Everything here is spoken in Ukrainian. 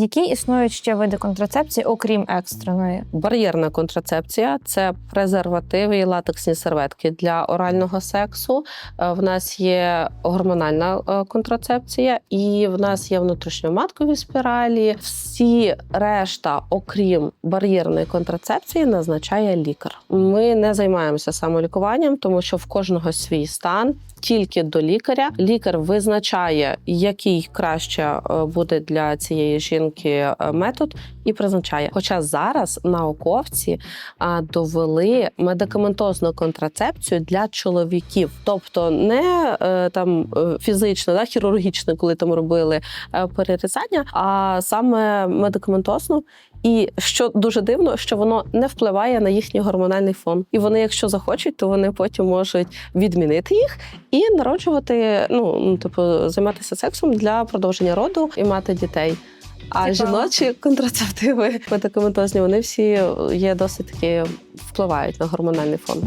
Які існують ще види контрацепції, окрім екстреної? Бар'єрна контрацепція це презервативи і латексні серветки для орального сексу. Е, В нас є гормональна е, контрацепція, і в нас є внутрішньоматкові спіралі. Всі решта, окрім бар'єрної контрацепції, назначає лікар. Ми не займаємося самолікуванням, тому що в кожного свій стан. Тільки до лікаря лікар визначає, який краще е, буде для цієї жінки е, метод, і призначає. Хоча зараз науковці довели медикаментозну контрацепцію для чоловіків, тобто не е, там е, фізично, да, хірургічно, коли там робили е, перерізання, а саме медикаментозну. І що дуже дивно, що воно не впливає на їхній гормональний фон. І вони, якщо захочуть, то вони потім можуть відмінити їх і народжувати, ну, типу, займатися сексом для продовження роду і мати дітей. А Цікаво. жіночі контрацептиви медикаментозні, вони всі є досить таки впливають на гормональний фон.